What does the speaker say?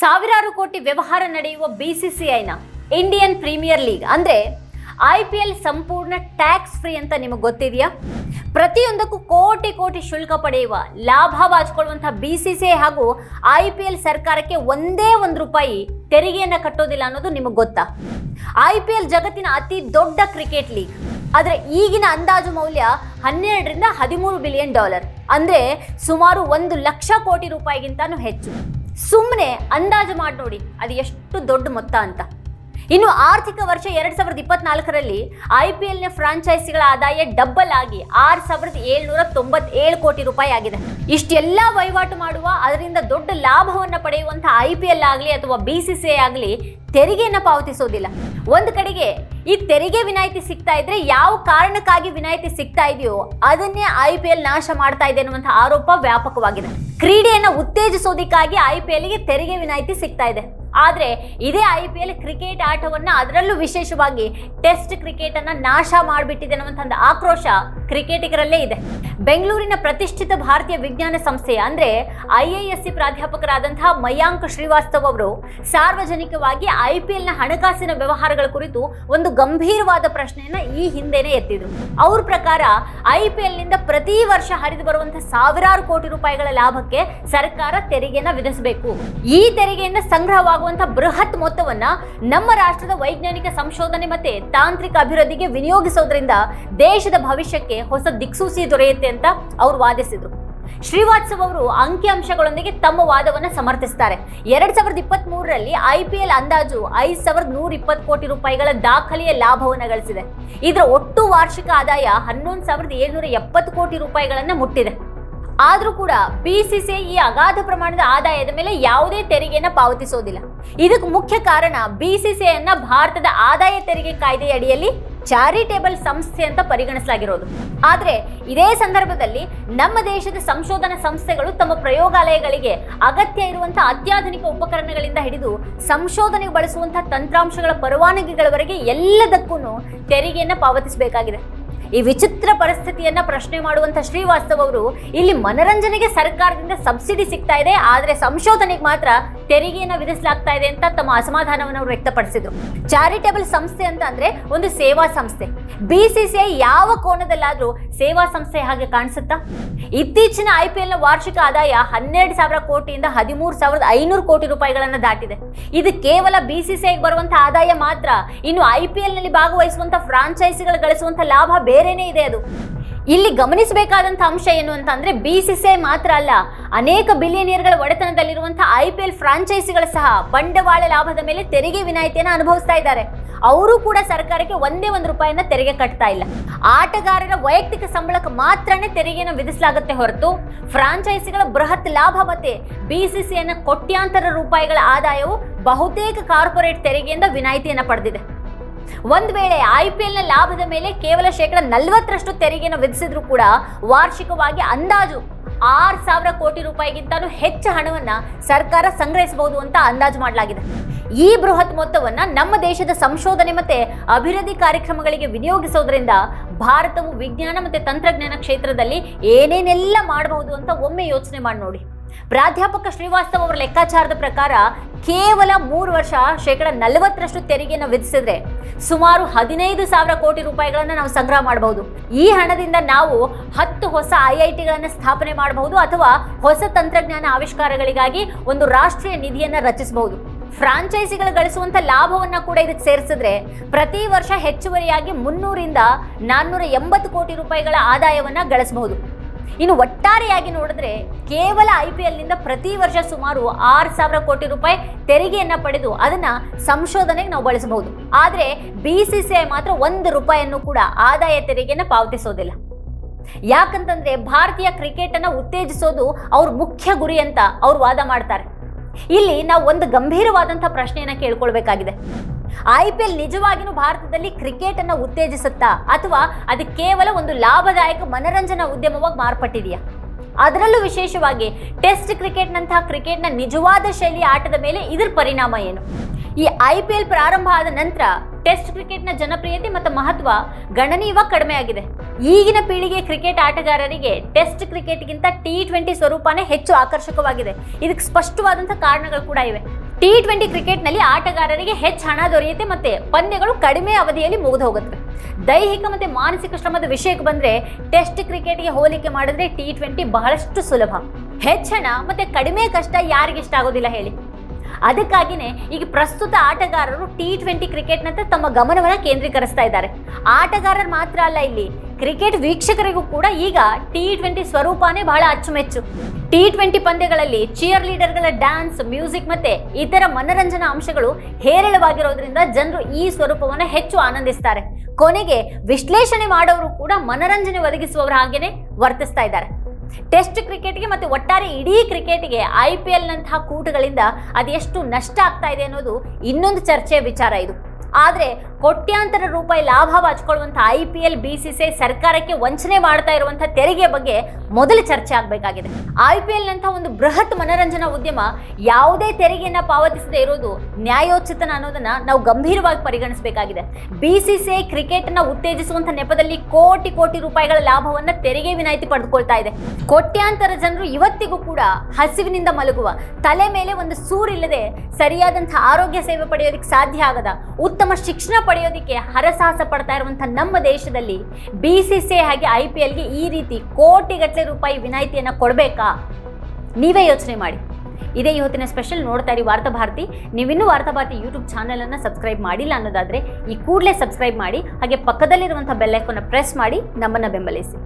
ಸಾವಿರಾರು ಕೋಟಿ ವ್ಯವಹಾರ ನಡೆಯುವ ಬಿಸಿಸಿಐನ ಇಂಡಿಯನ್ ಪ್ರೀಮಿಯರ್ ಲೀಗ್ ಅಂದ್ರೆ ಐ ಪಿ ಎಲ್ ಸಂಪೂರ್ಣ ಟ್ಯಾಕ್ಸ್ ಫ್ರೀ ಅಂತ ನಿಮಗೆ ಗೊತ್ತಿದೆಯಾ? ಪ್ರತಿಯೊಂದಕ್ಕೂ ಕೋಟಿ ಕೋಟಿ ಶುಲ್ಕ ಪಡೆಯುವ, ಲಾಭ ಬಾಚಿಕೊಳ್ಳುವಂತಹ ಬಿಸಿಸಿಐ ಹಾಗೂ ಐ ಪಿ ಎಲ್ ಸರ್ಕಾರಕ್ಕೆ ಒಂದೇ ಒಂದು ರೂಪಾಯಿ ತೆರಿಗೆಯನ್ನು ಕಟ್ಟೋದಿಲ್ಲ ಅನ್ನೋದು ನಿಮಗೆ ಗೊತ್ತಾ? ಐ ಪಿ ಎಲ್ ಜಗತ್ತಿನ ಅತಿ ದೊಡ್ಡ ಕ್ರಿಕೆಟ್ ಲೀಗ್ ಆದರೆ ಈಗಿನ ಅಂದಾಜು ಮೌಲ್ಯ ಹನ್ನೆರಡರಿಂದ ಹದಿಮೂರು ಬಿಲಿಯನ್ ಡಾಲರ್ ಅಂದ್ರೆ ಸುಮಾರು ಒಂದು ಲಕ್ಷ ಕೋಟಿ ರೂಪಾಯಿಗಿಂತನೂ ಹೆಚ್ಚು. ಸುಮ್ಮನೆ ಅಂದಾಜು ಮಾಡಿ ನೋಡಿ, ಅದು ಎಷ್ಟು ದೊಡ್ಡ ಮೊತ್ತ ಅಂತ. ಇನ್ನು ಆರ್ಥಿಕ ವರ್ಷ ಎರಡ್ ಸಾವಿರದ ಇಪ್ಪತ್ನಾಲ್ಕರಲ್ಲಿ ಐ ಪಿ ಎಲ್ನ ಫ್ರಾಂಚೈಸಿಗಳ ಆದಾಯ ಡಬ್ಬಲ್ ಆಗಿ ಆರು ಸಾವಿರದ ಏಳ್ನೂರ ತೊಂಬತ್ತೇಳು ಕೋಟಿ ರೂಪಾಯಿ ಆಗಿದೆ. ಇಷ್ಟೆಲ್ಲ ವಹಿವಾಟು ಮಾಡುವ, ಅದರಿಂದ ದೊಡ್ಡ ಲಾಭವನ್ನು ಪಡೆಯುವಂತಹ ಐ ಪಿ ಎಲ್ ಆಗಲಿ ಅಥವಾ ಬಿ ಸಿ ಸಿ ಐ ಆಗಲಿ ತೆರಿಗೆಯನ್ನು ಪಾವತಿಸೋದಿಲ್ಲ. ಒಂದು ಕಡೆಗೆ ಈ ತೆರಿಗೆ ವಿನಾಯಿತಿ ಸಿಗ್ತಾ ಇದ್ರೆ ಯಾವ ಕಾರಣಕ್ಕಾಗಿ ವಿನಾಯಿತಿ ಸಿಗ್ತಾ ಇದೆಯೋ ಅದನ್ನೇ ಐ ಪಿ ಎಲ್ ನಾಶ ಮಾಡ್ತಾ ಇದೆ ಅನ್ನುವಂಥ ಆರೋಪ ವ್ಯಾಪಕವಾಗಿದೆ. ಕ್ರೀಡೆಯನ್ನು ಉತ್ತೇಜಿಸೋದಕ್ಕಾಗಿ ಐ ಪಿ ಎಲ್ಗೆ ತೆರಿಗೆ ವಿನಾಯಿತಿ ಸಿಗ್ತಾ ಇದೆ. ಆದರೆ ಇದೇ ಐ ಪಿ ಎಲ್ ಕ್ರಿಕೆಟ್ ಆಟವನ್ನ ಅದರಲ್ಲೂ ವಿಶೇಷವಾಗಿ ಟೆಸ್ಟ್ ಕ್ರಿಕೆಟನ್ನು ನಾಶ ಮಾಡಿಬಿಟ್ಟಿದೆ ಅನ್ನುವಂಥ ಆಕ್ರೋಶ ಕ್ರಿಕೆಟಿಗರಲ್ಲೇ ಇದೆ. ಬೆಂಗಳೂರಿನ ಪ್ರತಿಷ್ಠಿತ ಭಾರತೀಯ ವಿಜ್ಞಾನ ಸಂಸ್ಥೆ ಅಂದ್ರೆ ಐ ಪ್ರಾಧ್ಯಾಪಕರಾದಂತಹ ಮಯಾಂಕ್ ಶ್ರೀವಾಸ್ತವ್ ಅವರು ಸಾರ್ವಜನಿಕವಾಗಿ ಐ ಪಿ ಹಣಕಾಸಿನ ವ್ಯವಹಾರಗಳ ಕುರಿತು ಒಂದು ಗಂಭೀರವಾದ ಪ್ರಶ್ನೆಯನ್ನ ಈ ಹಿಂದೆನೆ ಎತ್ತಿದ್ರು. ಅವ್ರ ಪ್ರಕಾರ ಐ ಪಿ ಎಲ್ನಿಂದ ಪ್ರತಿ ವರ್ಷ ಹರಿದು ಬರುವಂತಹ ಸಾವಿರಾರು ಕೋಟಿ ರೂಪಾಯಿಗಳ ಲಾಭಕ್ಕೆ ಸರ್ಕಾರ ತೆರಿಗೆಯನ್ನ ವಿಧಿಸಬೇಕು. ಈ ತೆರಿಗೆಯಿಂದ ಸಂಗ್ರಹವಾಗುವಂತಹ ಬೃಹತ್ ಮೊತ್ತವನ್ನ ನಮ್ಮ ರಾಷ್ಟ್ರದ ವೈಜ್ಞಾನಿಕ ಸಂಶೋಧನೆ ಮತ್ತೆ ತಾಂತ್ರಿಕ ಅಭಿವೃದ್ಧಿಗೆ ವಿನಿಯೋಗಿಸೋದ್ರಿಂದ ದೇಶದ ಭವಿಷ್ಯಕ್ಕೆ ಹೊಸ ದಿಕ್ಸೂಚಿ ದೊರೆಯುತ್ತೆ ಅಂತ ಅವರು ವಾದಿಸಿದರು. ಶ್ರೀವಾತ್ಸವ್ ಅವರು ಅಂಕಿಅಂಶಗಳೊಂದಿಗೆ ತಮ್ಮ ವಾದವನ್ನು ಸಮರ್ಥಿಸ್ತಾರೆ. ಎರಡ್ ಸಾವಿರದ ಇಪ್ಪತ್ತ್ ಮೂರರಲ್ಲಿ ಐ ಪಿ ಎಲ್ ಅಂದಾಜು ಐದು ಸಾವಿರದ ನೂರ ಇಪ್ಪತ್ತು ಕೋಟಿ ರೂಪಾಯಿಗಳ ದಾಖಲೆಯ ಲಾಭವನ್ನು ಗಳಿಸಿದೆ. ಇದರ ಒಟ್ಟು ವಾರ್ಷಿಕ ಆದಾಯ ಹನ್ನೊಂದು ಸಾವಿರದ ಏಳ್ನೂರ ಎಪ್ಪತ್ತು ಕೋಟಿ ರೂಪಾಯಿಗಳನ್ನು ಮುಟ್ಟಿದೆ. ಆದರೂ ಕೂಡ ಬಿಸಿಸಿಐ ಈ ಅಗಾಧ ಪ್ರಮಾಣದ ಆದಾಯದ ಮೇಲೆ ಯಾವುದೇ ತೆರಿಗೆಯನ್ನು ಪಾವತಿಸೋದಿಲ್ಲ. ಇದಕ್ಕೆ ಮುಖ್ಯ ಕಾರಣ ಬಿಸಿಸಿಐ ಅನ್ನ ಭಾರತದ ಆದಾಯ ತೆರಿಗೆ ಕಾಯ್ದೆಯ ಅಡಿಯಲ್ಲಿ ಚಾರಿಟೇಬಲ್ ಸಂಸ್ಥೆ ಅಂತ ಪರಿಗಣಿಸಲಾಗಿರೋದು. ಆದರೆ ಇದೇ ಸಂದರ್ಭದಲ್ಲಿ ನಮ್ಮ ದೇಶದ ಸಂಶೋಧನಾ ಸಂಸ್ಥೆಗಳು ತಮ್ಮ ಪ್ರಯೋಗಾಲಯಗಳಿಗೆ ಅಗತ್ಯ ಇರುವಂತಹ ಅತ್ಯಾಧುನಿಕ ಉಪಕರಣಗಳಿಂದ ಹಿಡಿದು ಸಂಶೋಧನೆಗೆ ಬಳಸುವಂತಹ ತಂತ್ರಾಂಶಗಳ ಪರವಾನಗಿಗಳವರೆಗೆ ಎಲ್ಲದಕ್ಕೂ ತೆರಿಗೆಯನ್ನ ಪಾವತಿಸಬೇಕಾಗಿದೆ. ಈ ವಿಚಿತ್ರ ಪರಿಸ್ಥಿತಿಯನ್ನ ಪ್ರಶ್ನೆ ಮಾಡುವಂತ ಶ್ರೀವಾಸ್ತವ್ ಅವರು ಇಲ್ಲಿ ಮನರಂಜನೆಗೆ ಸರ್ಕಾರದಿಂದ ಸಬ್ಸಿಡಿ ಸಿಗ್ತಾ ಇದೆ, ಆದರೆ ಸಂಶೋಧನೆಗೆ ಮಾತ್ರ ತೆರಿಗೆಯನ್ನ ವಿಧಿಸಲಾಗ್ತಾ ಇದೆ ಅಂತ ತಮ್ಮ ಅಸಮಾಧಾನವನ್ನು ಅವರು ವ್ಯಕ್ತಪಡಿಸಿದ್ರು. ಚಾರಿಟೇಬಲ್ ಸಂಸ್ಥೆ ಅಂತ ಅಂದ್ರೆ ಒಂದು ಸೇವಾ ಸಂಸ್ಥೆ. ಬಿಸಿಸಿಐ ಯಾವ ಕೋನದಲ್ಲಾದ್ರೂ ಸೇವಾ ಸಂಸ್ಥೆ ಹಾಗೆ ಕಾಣಿಸುತ್ತಾ? ಇತ್ತೀಚಿನ ಐ ಪಿ ಎಲ್ನ ವಾರ್ಷಿಕ ಆದಾಯ ಹನ್ನೆರಡು ಸಾವಿರ ಕೋಟಿಯಿಂದ ಹದಿಮೂರು ಸಾವಿರದ ಐನೂರು ಕೋಟಿ ರೂಪಾಯಿಗಳನ್ನು ದಾಟಿದೆ. ಇದು ಕೇವಲ ಬಿಸಿಸಿಐಗೆ ಬರುವಂತಹ ಆದಾಯ ಮಾತ್ರ. ಇನ್ನು ಐ ಪಿ ಎಲ್ನಲ್ಲಿ ಭಾಗವಹಿಸುವಂತಹ ಫ್ರಾಂಚೈಸಿಗಳು ಗಳಿಸುವಂತಹ ಲಾಭ ಬೇರೆನೇ ಇದೆ ಅದು. ಇಲ್ಲಿ ಗಮನಿಸಬೇಕಾದಂಥ ಅಂಶ ಏನು ಅಂತ ಅಂತಂದ್ರೆ ಬಿಸಿಸಿಐ ಮಾತ್ರ ಅಲ್ಲ, ಅನೇಕ ಬಿಲಿಯನಿಯರ್ಗಳ ಒಡೆತನದಲ್ಲಿರುವಂತಹ ಐ ಪಿ ಎಲ್ ಫ್ರಾಂಚೈಸಿಗಳು ಸಹ ಬಂಡವಾಳ ಲಾಭದ ಮೇಲೆ ತೆರಿಗೆ ವಿನಾಯಿತಿಯನ್ನು ಅನುಭವಿಸ್ತಾ ಇದ್ದಾರೆ. ಅವರು ಕೂಡ ಸರ್ಕಾರಕ್ಕೆ ಒಂದೇ ಒಂದು ರೂಪಾಯಿನ ತೆರಿಗೆ ಕಟ್ತಾ ಇಲ್ಲ. ಆಟಗಾರರ ವೈಯಕ್ತಿಕ ಸಂಬಳಕ್ಕೆ ಮಾತ್ರನೇ ತೆರಿಗೆಯನ್ನು ವಿಧಿಸಲಾಗುತ್ತೆ ಹೊರತು ಫ್ರಾಂಚೈಸಿಗಳ ಬೃಹತ್ ಲಾಭ ಮತ್ತೆ ಬಿಸಿಸಿಐನ ಕೋಟ್ಯಾಂತರ ರೂಪಾಯಿಗಳ ಆದಾಯವು ಬಹುತೇಕ ಕಾರ್ಪೊರೇಟ್ ತೆರಿಗೆಯಿಂದ ವಿನಾಯಿತಿಯನ್ನು ಪಡೆದಿದೆ. ಒಂದ್ ವೇಳೆ ಐ ಪಿ ಎಲ್ನ ಲಾಭದ ಮೇಲೆ ಕೇವಲ ಶೇಕಡ ನಲವತ್ತರಷ್ಟು ತೆರಿಗೆಯನ್ನು ವಿಧಿಸಿದ್ರು ಕೂಡ ವಾರ್ಷಿಕವಾಗಿ ಅಂದಾಜು ಆರು ಸಾವಿರ ಕೋಟಿ ರೂಪಾಯಿಗಿಂತಲೂ ಹೆಚ್ಚು ಹಣವನ್ನು ಸರ್ಕಾರ ಸಂಗ್ರಹಿಸಬಹುದು ಅಂತ ಅಂದಾಜು ಮಾಡಲಾಗಿದೆ. ಈ ಬೃಹತ್ ಮೊತ್ತವನ್ನ ನಮ್ಮ ದೇಶದ ಸಂಶೋಧನೆ ಮತ್ತೆ ಅಭಿವೃದ್ಧಿ ಕಾರ್ಯಕ್ರಮಗಳಿಗೆ ವಿನಿಯೋಗಿಸೋದ್ರಿಂದ ಭಾರತವು ವಿಜ್ಞಾನ ಮತ್ತು ತಂತ್ರಜ್ಞಾನ ಕ್ಷೇತ್ರದಲ್ಲಿ ಏನೇನೆಲ್ಲ ಮಾಡಬಹುದು ಅಂತ ಒಮ್ಮೆ ಯೋಚನೆ ಮಾಡಿ ನೋಡಿ. ಪ್ರಾಧ್ಯಾಪಕ ಶ್ರೀವಾಸ್ತವ್ ಅವರ ಲೆಕ್ಕಾಚಾರದ ಪ್ರಕಾರ ಕೇವಲ ಮೂರು ವರ್ಷ ಶೇಕಡ ನಲವತ್ತರಷ್ಟು ತೆರಿಗೆಯನ್ನು ವಿಧಿಸಿದ್ರೆ ಸುಮಾರು ಹದಿನೈದು ಸಾವಿರ ಕೋಟಿ ರೂಪಾಯಿಗಳನ್ನು ನಾವು ಸಂಗ್ರಹ ಮಾಡಬಹುದು ಈ ಹಣದಿಂದ ನಾವು ಹತ್ತು ಹೊಸ ಐ ಐ ಟಿಗಳನ್ನು ಸ್ಥಾಪನೆ ಮಾಡಬಹುದು ಅಥವಾ ಹೊಸ ತಂತ್ರಜ್ಞಾನ ಆವಿಷ್ಕಾರಗಳಿಗಾಗಿ ಒಂದು ರಾಷ್ಟ್ರೀಯ ನಿಧಿಯನ್ನು ರಚಿಸಬಹುದು ಫ್ರಾಂಚೈಸಿಗಳು ಗಳಿಸುವಂಥ ಲಾಭವನ್ನು ಕೂಡ ಇದಕ್ಕೆ ಸೇರಿಸಿದ್ರೆ ಪ್ರತಿ ವರ್ಷ ಹೆಚ್ಚುವರಿಯಾಗಿ ಮುನ್ನೂರಿಂದ ನಾನ್ನೂರ ಎಂಬತ್ತು ಕೋಟಿ ರೂಪಾಯಿಗಳ ಆದಾಯವನ್ನು ಗಳಿಸಬಹುದು ಇನ್ನು ಒಟ್ಟಾರೆಯಾಗಿ ನೋಡಿದ್ರೆ ಕೇವಲ ಐ ಪಿ ಎಲ್ನಿಂದ ಪ್ರತಿ ವರ್ಷ ಸುಮಾರು ಆರು ಸಾವಿರ ಕೋಟಿ ರೂಪಾಯಿ ತೆರಿಗೆಯನ್ನ ಪಡೆದು ಅದನ್ನ ಸಂಶೋಧನೆಗೆ ನಾವು ಬಳಸಬಹುದು. ಆದರೆ ಬಿ ಸಿ ಸಿ ಐ ಮಾತ್ರ ಒಂದು ರೂಪಾಯಿಯನ್ನು ಕೂಡ ಆದಾಯ ತೆರಿಗೆಯನ್ನು ಪಾವತಿಸೋದಿಲ್ಲ. ಯಾಕಂತಂದ್ರೆ ಭಾರತೀಯ ಕ್ರಿಕೆಟ್ ಅನ್ನ ಉತ್ತೇಜಿಸೋದು ಅವ್ರ ಮುಖ್ಯ ಗುರಿ ಅಂತ ಅವ್ರು ವಾದ ಮಾಡ್ತಾರೆ. ಇಲ್ಲಿ ನಾವು ಒಂದು ಗಂಭೀರವಾದಂತಹ ಪ್ರಶ್ನೆಯನ್ನ ಕೇಳ್ಕೊಳ್ಬೇಕಾಗಿದೆ. ಐ ಪಿ ಎಲ್ ನಿಜವಾಗಿಯೂ ಭಾರತದಲ್ಲಿ ಕ್ರಿಕೆಟ್ ಅನ್ನ ಉತ್ತೇಜಿಸುತ್ತಾ ಅಥವಾ ಅದು ಕೇವಲ ಒಂದು ಲಾಭದಾಯಕ ಮನರಂಜನಾ ಉದ್ಯಮವಾಗಿ ಮಾರ್ಪಟ್ಟಿದೆಯಾ? ಅದರಲ್ಲೂ ವಿಶೇಷವಾಗಿ ಟೆಸ್ಟ್ ಕ್ರಿಕೆಟ್ನಂತಹ ಕ್ರಿಕೆಟ್ನ ನಿಜವಾದ ಶೈಲಿಯ ಆಟದ ಮೇಲೆ ಇದರ ಪರಿಣಾಮ ಏನು? ಈ ಐ ಪಿ ಎಲ್ ಪ್ರಾರಂಭ ಆದ ನಂತರ ಟೆಸ್ಟ್ ಕ್ರಿಕೆಟ್ನ ಜನಪ್ರಿಯತೆ ಮತ್ತು ಮಹತ್ವ ಗಣನೀಯವಾಗಿ ಕಡಿಮೆ ಆಗಿದೆ ಈಗಿನ ಪೀಳಿಗೆ ಕ್ರಿಕೆಟ್ ಆಟಗಾರರಿಗೆ ಟೆಸ್ಟ್ ಕ್ರಿಕೆಟ್ಗಿಂತ ಟಿ ಟ್ವೆಂಟಿ ಸ್ವರೂಪನೇ ಹೆಚ್ಚು ಆಕರ್ಷಕವಾಗಿದೆ. ಇದಕ್ಕೆ ಸ್ಪಷ್ಟವಾದಂಥ ಕಾರಣಗಳು ಕೂಡ ಇವೆ. ಟಿ ಟ್ವೆಂಟಿ ಕ್ರಿಕೆಟ್ನಲ್ಲಿ ಆಟಗಾರರಿಗೆ ಹೆಚ್ಚು ಹಣ ದೊರೆಯುತ್ತೆ ಮತ್ತೆ ಪಂದ್ಯಗಳು ಕಡಿಮೆ ಅವಧಿಯಲ್ಲಿ ಮುಗಿದು ಹೋಗುತ್ತವೆ. ದೈಹಿಕ ಮತ್ತು ಮಾನಸಿಕ ಶ್ರಮದ ವಿಷಯಕ್ಕೆ ಬಂದರೆ ಟೆಸ್ಟ್ ಕ್ರಿಕೆಟ್ಗೆ ಹೋಲಿಕೆ ಮಾಡಿದ್ರೆ ಟಿ ಟ್ವೆಂಟಿ ಬಹಳಷ್ಟು ಸುಲಭ. ಹೆಚ್ಚು ಹಣ ಮತ್ತು ಕಡಿಮೆ ಕಷ್ಟ ಯಾರಿಗಿಷ್ಟ ಆಗೋದಿಲ್ಲ ಹೇಳಿ. ಅದಕ್ಕಾಗಿನೇ ಈಗ ಪ್ರಸ್ತುತ ಆಟಗಾರರು ಟಿ ಟ್ವೆಂಟಿ ಕ್ರಿಕೆಟ್ನಂತ ತಮ್ಮ ಗಮನವನ್ನು ಕೇಂದ್ರೀಕರಿಸ್ತಾ ಇದ್ದಾರೆ. ಆಟಗಾರರು ಮಾತ್ರ ಅಲ್ಲ ಇಲ್ಲಿ, ಕ್ರಿಕೆಟ್ ವೀಕ್ಷಕರಿಗೂ ಕೂಡ ಈಗ ಟಿ ಟ್ವೆಂಟಿ ಸ್ವರೂಪನೇ ಬಹಳ ಅಚ್ಚುಮೆಚ್ಚು. ಟಿ ಟ್ವೆಂಟಿ ಪಂದ್ಯಗಳಲ್ಲಿ ಚಿಯರ್ ಲೀಡರ್ಗಳ ಡ್ಯಾನ್ಸ್ ಮ್ಯೂಸಿಕ್ ಮತ್ತೆ ಇತರ ಮನರಂಜನಾ ಅಂಶಗಳು ಹೇರಳವಾಗಿರೋದ್ರಿಂದ ಜನರು ಈ ಸ್ವರೂಪವನ್ನು ಹೆಚ್ಚು ಆನಂದಿಸ್ತಾರೆ. ಕೊನೆಗೆ ವಿಶ್ಲೇಷಣೆ ಮಾಡೋರು ಕೂಡ ಮನರಂಜನೆ ಒದಗಿಸುವವರ ಹಾಗೇನೆ ವರ್ತಿಸ್ತಾ ಇದ್ದಾರೆ. ಟೆಸ್ಟ್ ಕ್ರಿಕೆಟ್ಗೆ ಮತ್ತು ಒಟ್ಟಾರೆ ಇಡೀ ಕ್ರಿಕೆಟ್ಗೆ ಐ ಪಿ ಎಲ್ನಂತಹ ಕೂಟಗಳಿಂದ ಅದೆಷ್ಟು ನಷ್ಟ ಆಗ್ತಾ ಇದೆ ಅನ್ನೋದು ಇನ್ನೊಂದು ಚರ್ಚೆಯ ವಿಚಾರ ಇದು. ಆದರೆ ಕೋಟ್ಯಾಂತರ ರೂಪಾಯಿ ಲಾಭ ಹಚ್ಕೊಳ್ಳುವಂಥ I P L B C C ಸರ್ಕಾರಕ್ಕೆ ವಂಚನೆ ಮಾಡ್ತಾ ಇರುವಂಥ ತೆರಿಗೆ ಬಗ್ಗೆ ಮೊದಲು ಚರ್ಚೆ ಆಗಬೇಕಾಗಿದೆ. ಐ ಪಿ ಎಲ್ನಂಥ ಒಂದು ಬೃಹತ್ ಮನರಂಜನಾ ಉದ್ಯಮ ಯಾವುದೇ ತೆರಿಗೆಯನ್ನು ಪಾವತಿಸದೇ ಇರೋದು ನ್ಯಾಯೋಚಿತನ ಅನ್ನೋದನ್ನು ನಾವು ಗಂಭೀರವಾಗಿ ಪರಿಗಣಿಸಬೇಕಾಗಿದೆ. ಬಿ ಸಿ ಸಿ ಐ ಕ್ರಿಕೆಟನ್ನು ಉತ್ತೇಜಿಸುವಂಥ ನೆಪದಲ್ಲಿ ಕೋಟಿ ಕೋಟಿ ರೂಪಾಯಿಗಳ ಲಾಭವನ್ನು ತೆರಿಗೆ ವಿನಾಯಿತಿ ಪಡೆದುಕೊಳ್ತಾ ಇದೆ. ಕೋಟ್ಯಾಂತರ ಜನರು ಇವತ್ತಿಗೂ ಕೂಡ ಹಸಿವಿನಿಂದ ಮಲಗುವ, ತಲೆ ಮೇಲೆ ಒಂದು ಸೂರಿಲ್ಲದೆ ಸರಿಯಾದಂಥ ಆರೋಗ್ಯ ಸೇವೆ ಪಡೆಯೋದಕ್ಕೆ ಸಾಧ್ಯ ಆಗದ ಶಿಕ್ಷಣ ಪಡೆಯೋದಕ್ಕೆ ಹರಸಾಹಸ ಪಡ್ತಾ ಇರುವಂಥ ನಮ್ಮ ದೇಶದಲ್ಲಿ ಬಿ ಸಿ ಸಿ ಹಾಗೆ ಐ ಪಿ ಎಲ್ಗೆ ಈ ರೀತಿ ಕೋಟಿಗಟ್ಟಲೆ ರೂಪಾಯಿ ವಿನಾಯಿತಿಯನ್ನು ಕೊಡಬೇಕಾ? ನೀವೇ ಯೋಚನೆ ಮಾಡಿ. ಇದೇ ಇವತ್ತಿನ ಸ್ಪೆಷಲ್ ನೋಡ್ತಾ ಇರಿ ವಾರ್ತಾಭಾರತಿ ನೀವಿನ್ನೂ ವಾರ್ತಾ ಭಾರತಿ ಯೂಟ್ಯೂಬ್ ಚಾನಲನ್ನು ಸಬ್ಸ್ಕ್ರೈಬ್ ಮಾಡಿಲ್ಲ ಅನ್ನೋದಾದರೆ ಈ ಕೂಡಲೇ ಸಬ್ಸ್ಕ್ರೈಬ್ ಮಾಡಿ, ಹಾಗೆ ಪಕ್ಕದಲ್ಲಿರುವಂಥ ಬೆಲ್ಲೈಕನ್ನು ಪ್ರೆಸ್ ಮಾಡಿ, ನಮ್ಮನ್ನು ಬೆಂಬಲಿಸಿ.